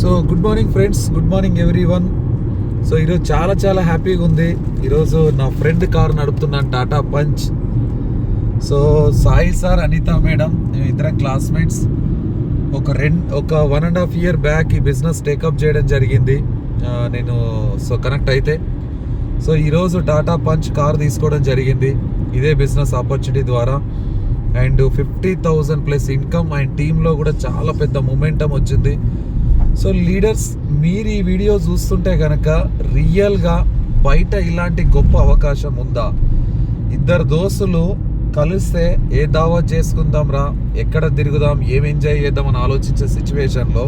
So good morning friends good morning everyone so ఈరోజు చాలా చాలా హ్యాపీగా ఉంది. ఈరోజు నా ఫ్రెండ్ కార్ నడుపుతున్నాను Tata Punch. So Sai sir Anitha madam మేము ఇద్దరం క్లాస్మేట్స్. ఒక రెండు ఒక one and half year back ఈ బిజినెస్ టేకప్ చేయడం జరిగింది. నేను సో కనెక్ట్ అయితే. సో ఈరోజు టాటా పంచ్ కార్ తీసుకోవడం జరిగింది. ఇదే బిజినెస్ ఆపర్చునిటీ ద్వారా. And fifty thousand plus income and టీంలో కూడా చాలా పెద్ద మూమెంటం వచ్చింది. సో లీడర్స్ మీరు ఈ వీడియో చూస్తుంటే కనుక రియల్గా బయట ఇలాంటి గొప్ప అవకాశం ఉందా? ఇద్దరు దోస్తులు కలిస్తే ఏ దావా చేసుకుందాం రా ఎక్కడ తిరుగుదాం? ఏం ఎంజాయ్ చేద్దాం అని ఆలోచించే సిచ్యువేషన్లో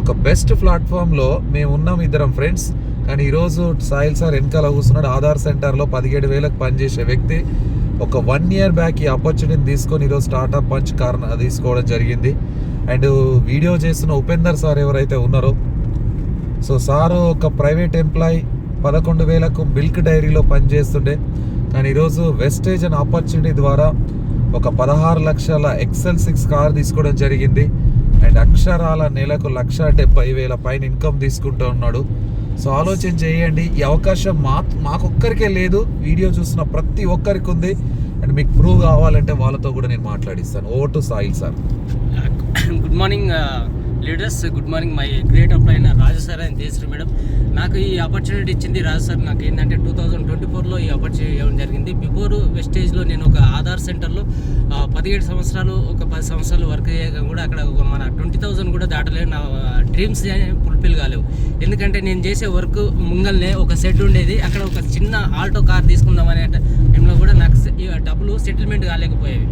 ఒక బెస్ట్ ప్లాట్ఫామ్లో మేము ఉన్నాం ఇద్దరం ఫ్రెండ్స్. కానీ ఈరోజు సాయిల్ సార్ వెనకాల కూర్చున్నాడు. ఆధార్ సెంటర్లో పదిహేడు వేలకు పనిచేసే వ్యక్తి. ఒక వన్ ఇయర్ బ్యాక్ ఈ ఆపర్చునిటీని తీసుకొని ఈరోజు స్టార్ట్అప్ పంచ్ కార్ తీసుకోవడం జరిగింది. అండ్ వీడియో చేస్తున్న ఉపేందర్ సార్ ఎవరైతే ఉన్నారో సో సారు ఒక ప్రైవేట్ ఎంప్లాయ్ పదకొండు వేలకు మిల్క్ డైరీలో పనిచేస్తుండే. కానీ ఈరోజు వెస్టేజ్ అండ్ ఆపర్చునిటీ ద్వారా ఒక పదహారు లక్షల ఎక్సెల్ సిక్స్ కార్ తీసుకోవడం జరిగింది. అండ్ అక్షరాల నెలకు లక్ష డెబ్బై వేల పైన ఇన్కమ్ తీసుకుంటూ ఉన్నాడు. సో ఆలోచన చేయండి. ఈ అవకాశం మా మాకొక్కరికే లేదు. వీడియో చూసిన ప్రతి ఒక్కరికి ఉంది అండ్ మీకు ప్రూవ్ కావాలంటే వాళ్ళతో కూడా నేను మాట్లాడిస్తాను. ఓ to Sahil sir. Good morning leaders. Good morning my great అప్లైన అయిన రాజు సార్ అని జయశ్రీ మేడం. నాకు ఈ ఆపర్చునిటీ ఇచ్చింది రాజు సార్. నాకు ఏంటంటే టూ థౌజండ్ ట్వంటీ ఫోర్లో జరిగింది. బిఫోర్ వెస్టేజ్లో నేను ఒక ఆధార్ సెంటర్లో పదిహేడు సంవత్సరాలు ఒక పది సంవత్సరాలు వర్క్ చేయగా కూడా అక్కడ ఒక మన ట్వంటీ థౌజండ్ కూడా దాటలేవు నా డ్రీమ్స్ ఫుల్ఫిల్ కాలేవు. ఎందుకంటే నేను చేసే వర్క్ ముంగల్నే ఒక సెట్ ఉండేది. అక్కడ ఒక చిన్న ఆల్టో కార్ తీసుకుందాం అనే టైంలో కూడా నాకు డబ్బులు సెటిల్మెంట్ కాలేకపోయేవి.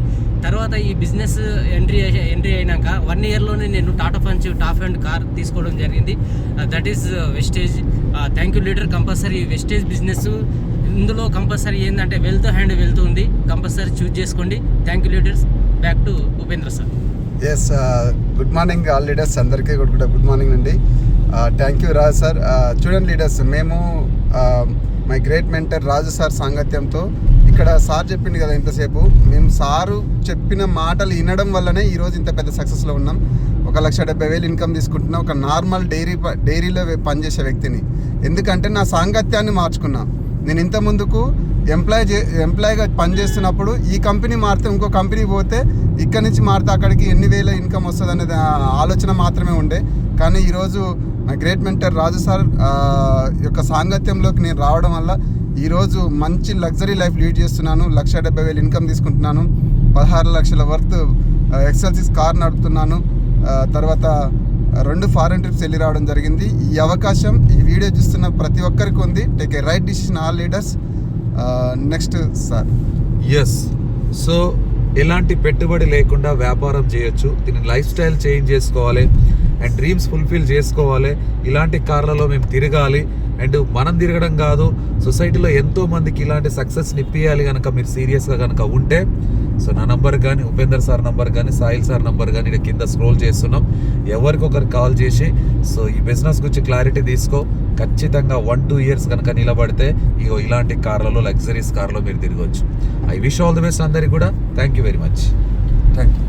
తర్వాత ఈ బిజినెస్ ఎంట్రీ ఎంట్రీ అయినాక వన్ ఇయర్లోనే నేను Tata Punch top and car తీసుకోవడం జరిగింది. That is wastage thank you leader compulsory wastage business ఇందులో కంపల్సరీ ఏంటంటే వెల్త్ హ్యాండ్ వెళ్తుంది కంపల్సరీ చూజ్ చేసుకోండి. Thank you leaders back to Upendra sir yes good morning all leaders అందరికీ good good good morning అండి. Thank you Raju sir చూడండి leaders మేము my great mentor Raju sir సాంగత్యంతో ఇక్కడ sir చెప్పింది కదా ఇంతసేపు. మేము సారు చెప్పిన మాటలు వినడం వల్లనే ఈరోజు ఇంత పెద్ద సక్సెస్లో ఉన్నాం. ఒక లక్ష డెబ్బై వేలు ఇన్కమ్ తీసుకుంటున్నా ఒక నార్మల్ డైరీ డైరీలో పనిచేసే వ్యక్తిని. ఎందుకంటే నా సాంగత్యాన్ని మార్చుకున్నా. నేను ఇంత ముందుకు ఎంప్లాయ్ చే ఎంప్లాయ్గా పనిచేస్తున్నప్పుడు ఈ కంపెనీ మారితే ఇంకో కంపెనీ పోతే ఇక్కడి నుంచి మారితే అక్కడికి ఎన్ని వేల ఇన్కమ్ వస్తుంది అనేది ఆలోచన మాత్రమే ఉండే. కానీ ఈరోజు గ్రేట్ మెంటర్ రాజు సార్ యొక్క సాంగత్యంలోకి నేను రావడం వల్ల ఈరోజు మంచి లగ్జరీ లైఫ్ లీడ్ చేస్తున్నాను. లక్ష డెబ్బై వేలు ఇన్కమ్ తీసుకుంటున్నాను. పదహారు లక్షల వర్త్ ఎక్సెల్సిస్ కార్ నడుపుతున్నాను. తర్వాత రెండు ఫారెన్ ట్రిప్స్ వెళ్ళి రావడం జరిగింది. ఈ అవకాశం ఈ వీడియో చూస్తున్న ప్రతి ఒక్కరికి ఉంది. Take a right decision all leaders next sir yes so ఎలాంటి పెట్టుబడి లేకుండా వ్యాపారం చేయొచ్చు. దీని లైఫ్ స్టైల్ చేంజ్ చేసుకోవాలి. అండ్ డ్రీమ్స్ ఫుల్ఫిల్ చేసుకోవాలి. ఇలాంటి కార్లలో మేము తిరగాలి. అండ్ మనం తిరగడం కాదు సొసైటీలో ఎంతో మందికి ఇలాంటి సక్సెస్ నిప్పియాలి కనుక మీరు సీరియస్గా కనుక ఉంటే సో నా నంబర్ కానీ ఉపేందర్ సార్ నంబర్ కానీ సాయిల్ సార్ నంబర్ కానీ ఇక్కడ కింద స్క్రోల్ చేస్తున్నాం. ఎవరికొకరు కాల్ చేసి సో ఈ బిజినెస్ గురించి క్లారిటీ తీసుకో. ఖచ్చితంగా వన్ టూ ఇయర్స్ కనుక నిలబడితే ఇగో ఇలాంటి కార్లలో లగ్జరీస్ కార్లో మీరు తిరగవచ్చు I wish all the best అందరికి కూడా. Thank you very much thank you